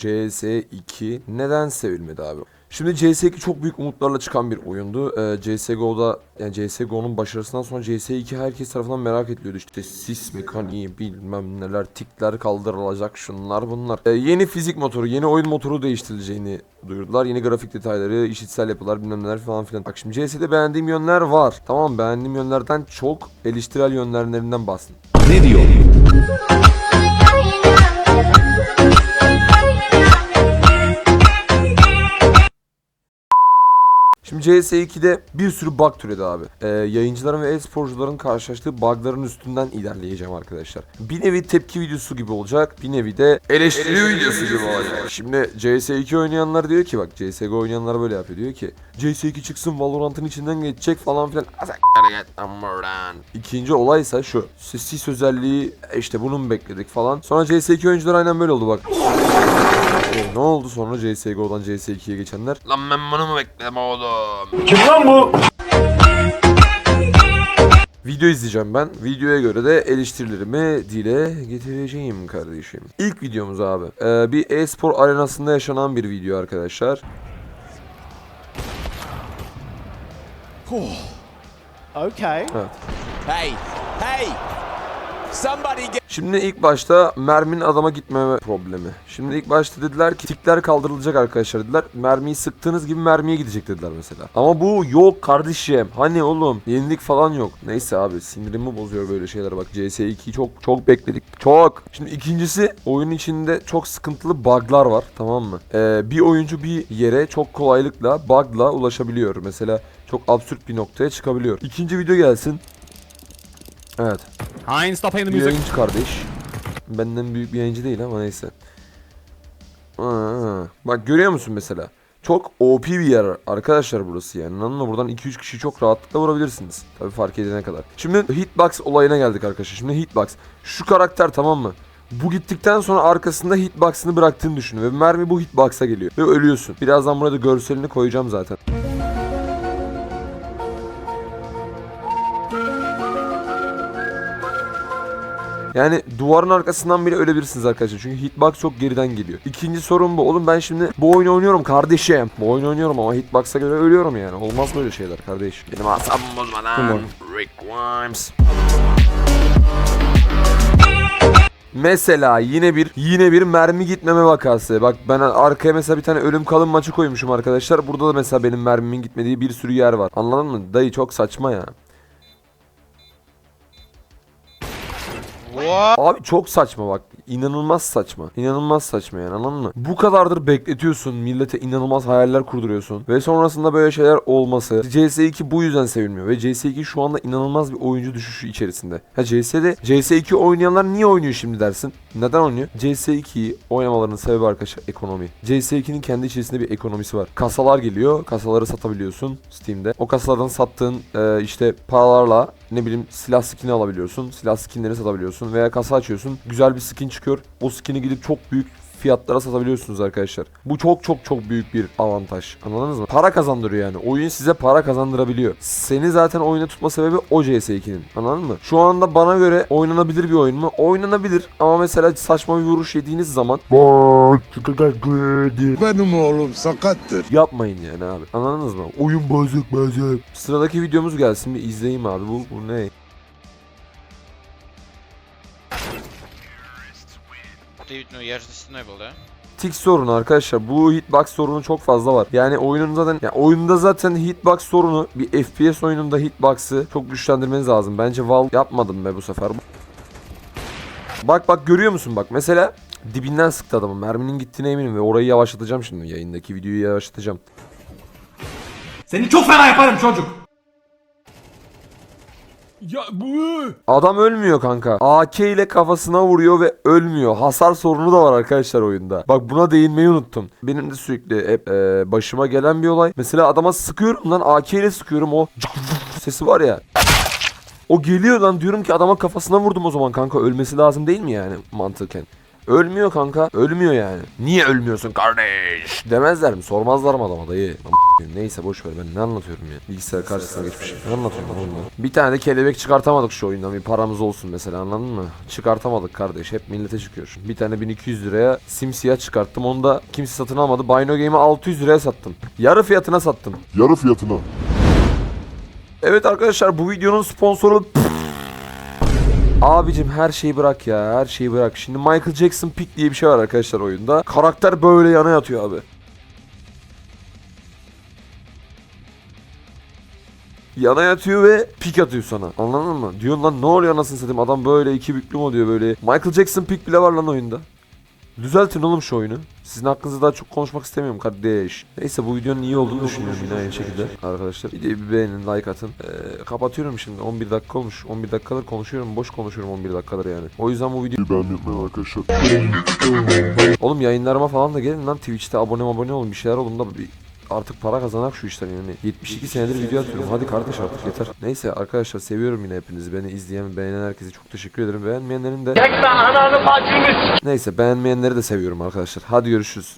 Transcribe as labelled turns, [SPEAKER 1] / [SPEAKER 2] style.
[SPEAKER 1] CS2 neden sevilmedi abi? Şimdi CS2 çok büyük umutlarla çıkan bir oyundu. Ee, CSGO'da yani CSGO'nun başarısından sonra CS2 herkes tarafından merak ediliyordu. İşte sis mekaniği bilmem neler tikler kaldırılacak şunlar bunlar. Ee, yeni fizik motoru, yeni oyun motoru değiştirileceğini duyurdular. Yeni grafik detayları, işitsel yapılar bilmem neler falan filan. Bak şimdi CS'de beğendiğim yönler var. Tamam beğendiğim yönlerden çok eleştirel yönlerinden bahsedeyim.
[SPEAKER 2] Ne diyor?
[SPEAKER 1] Şimdi CS2'de bir sürü bug türedi abi. Ee, yayıncıların ve e-sporcuların karşılaştığı bugların üstünden ilerleyeceğim arkadaşlar. Bir nevi tepki videosu gibi olacak. Bir nevi de eleştiri videosu gibi olacak. Şimdi CS2 oynayanlar diyor ki bak CSGO oynayanlar böyle yapıyor. Diyor ki CS2 çıksın Valorant'ın içinden geçecek falan filan. İkinci olaysa şu. Sis özelliği işte bunu mu bekledik falan. Sonra CS2 oyuncular aynen böyle oldu bak. E, ne oldu sonra CSGO'dan CS2'ye geçenler? Lan ben bunu mu bekledim oğlum?
[SPEAKER 2] Kim lan bu?
[SPEAKER 1] Video izleyeceğim ben. Videoya göre de eleştirilerimi dile getireceğim kardeşim. İlk videomuz abi. Ee, bir e-spor arenasında yaşanan bir video arkadaşlar.
[SPEAKER 3] Okay.
[SPEAKER 1] Evet.
[SPEAKER 4] Hey, hey!
[SPEAKER 1] Şimdi ilk başta merminin adama gitmeme problemi. Şimdi ilk başta dediler ki tikler kaldırılacak arkadaşlar dediler. Mermiyi sıktığınız gibi mermiye gidecek dediler mesela. Ama bu yok kardeşim. Hani oğlum yenilik falan yok. Neyse abi sinirimi bozuyor böyle şeyler bak. CS2'yi çok çok bekledik. Çok. Şimdi ikincisi oyun içinde çok sıkıntılı bug'lar var tamam mı? Ee, bir oyuncu bir yere çok kolaylıkla bug'la ulaşabiliyor. Mesela çok absürt bir noktaya çıkabiliyor. İkinci video gelsin. Evet.
[SPEAKER 2] Heinz, playing the
[SPEAKER 1] Bir
[SPEAKER 2] music.
[SPEAKER 1] yayıncı kardeş. Benden büyük bir yayıncı değil ama neyse. Aa, bak görüyor musun mesela? Çok OP bir yer arkadaşlar burası yani. Mı? Buradan 2-3 kişi çok rahatlıkla vurabilirsiniz. Tabii fark edene kadar. Şimdi hitbox olayına geldik arkadaşlar. Şimdi hitbox. Şu karakter tamam mı? Bu gittikten sonra arkasında hitbox'ını bıraktığını düşün ve mermi bu hitbox'a geliyor ve ölüyorsun. Birazdan burada görselini koyacağım zaten. Yani duvarın arkasından bile ölebilirsiniz arkadaşlar. Çünkü hitbox çok geriden geliyor. İkinci sorun bu. Oğlum ben şimdi bu oyunu oynuyorum kardeşim. Bu oyunu oynuyorum ama hitbox'a göre ölüyorum yani. Olmaz böyle şeyler kardeş. Benim asabım bozma lan. Rick Grimes. Mesela yine bir yine bir mermi gitmeme vakası. Bak ben arkaya mesela bir tane ölüm kalım maçı koymuşum arkadaşlar. Burada da mesela benim mermimin gitmediği bir sürü yer var. Anladın mı? Dayı çok saçma ya. Abi çok saçma bak. İnanılmaz saçma. İnanılmaz saçma yani anladın mı? Bu kadardır bekletiyorsun. Millete inanılmaz hayaller kurduruyorsun. Ve sonrasında böyle şeyler olması. CS2 bu yüzden sevilmiyor. Ve CS2 şu anda inanılmaz bir oyuncu düşüşü içerisinde. Ha CS'de CS2 oynayanlar niye oynuyor şimdi dersin? Neden oynuyor? CS2'yi oynamalarının sebebi arkadaşlar ekonomi. CS2'nin kendi içerisinde bir ekonomisi var. Kasalar geliyor. Kasaları satabiliyorsun Steam'de. O kasalardan sattığın e, işte paralarla ne bileyim silah skin'i alabiliyorsun. Silah skinleri satabiliyorsun veya kasa açıyorsun. Güzel bir skin çıkıyor. O skin'i gidip çok büyük fiyatlara satabiliyorsunuz arkadaşlar. Bu çok çok çok büyük bir avantaj. Anladınız mı? Para kazandırıyor yani. Oyun size para kazandırabiliyor. Seni zaten oyuna tutma sebebi o CS2'nin. Anladın mı? Şu anda bana göre oynanabilir bir oyun mu? Oynanabilir ama mesela saçma bir vuruş yediğiniz zaman
[SPEAKER 5] Benim oğlum sakattır.
[SPEAKER 1] yapmayın yani abi. Anladınız mı? Oyun bozuk bozuk. Sıradaki videomuz gelsin bir izleyeyim abi. Bu, bu ne?
[SPEAKER 6] Ты, ну я же за стеной был, да?
[SPEAKER 1] Tik sorunu arkadaşlar. Bu hitbox sorunu çok fazla var. Yani oyunun zaten ya oyunda zaten hitbox sorunu bir FPS oyununda hitbox'ı çok güçlendirmeniz lazım. Bence Valve yapmadım be bu sefer. Bak bak görüyor musun bak mesela dibinden sıktı adamı. Merminin gittiğine eminim ve orayı yavaşlatacağım şimdi yayındaki videoyu yavaşlatacağım.
[SPEAKER 7] Seni çok fena yaparım çocuk.
[SPEAKER 2] Ya bu.
[SPEAKER 1] Adam ölmüyor kanka. AK ile kafasına vuruyor ve ölmüyor. Hasar sorunu da var arkadaşlar oyunda. Bak buna değinmeyi unuttum. Benim de sürekli hep e, başıma gelen bir olay. Mesela adama sıkıyorum lan AK ile sıkıyorum o sesi var ya. O geliyor lan diyorum ki adama kafasına vurdum o zaman kanka ölmesi lazım değil mi yani mantıken? Ölmüyor kanka. Ölmüyor yani. Niye ölmüyorsun kardeş? Demezler mi? Sormazlar mı adama dayı? Neyse boş ver ben ne anlatıyorum ya. Bilgisayar karşısına geçmişim. Ne anlatıyorum oğlum ben? Bir tane de kelebek çıkartamadık şu oyundan. Bir paramız olsun mesela anladın mı? Çıkartamadık kardeş. Hep millete çıkıyor. Bir tane 1200 liraya simsiyah çıkarttım. Onu da kimse satın almadı. Bino Game'i 600 liraya sattım. Yarı fiyatına sattım.
[SPEAKER 5] Yarı fiyatına.
[SPEAKER 1] Evet arkadaşlar bu videonun sponsoru Abicim her şeyi bırak ya her şeyi bırak. Şimdi Michael Jackson pick diye bir şey var arkadaşlar oyunda. Karakter böyle yana yatıyor abi. Yana yatıyor ve pik atıyor sana. Anladın mı? Diyorsun lan ne oluyor anasını satayım adam böyle iki büklüm oluyor böyle. Michael Jackson pick bile var lan oyunda. Düzeltin oğlum şu oyunu. Sizin hakkınızda daha çok konuşmak istemiyorum kardeş. Neyse bu videonun iyi olduğunu düşünüyorum yine aynı şekilde. Arkadaşlar videoyu bir beğenin, like atın. Ee, kapatıyorum şimdi. 11 dakika olmuş. 11 dakikadır konuşuyorum. Boş konuşuyorum 11 dakikadır yani. O yüzden bu video...
[SPEAKER 5] Beğenmeyi unutmayın arkadaşlar.
[SPEAKER 1] Oğlum yayınlarıma falan da gelin lan. Twitch'te abone abone olun. Bir şeyler olun da bir artık para kazanak şu işten yani. 72 senedir video atıyorum. Hadi kardeş artık yeter. Neyse arkadaşlar seviyorum yine hepinizi. Beni izleyen, beğenen herkese çok teşekkür ederim. Beğenmeyenlerin de... Neyse beğenmeyenleri de seviyorum arkadaşlar. Hadi görüşürüz.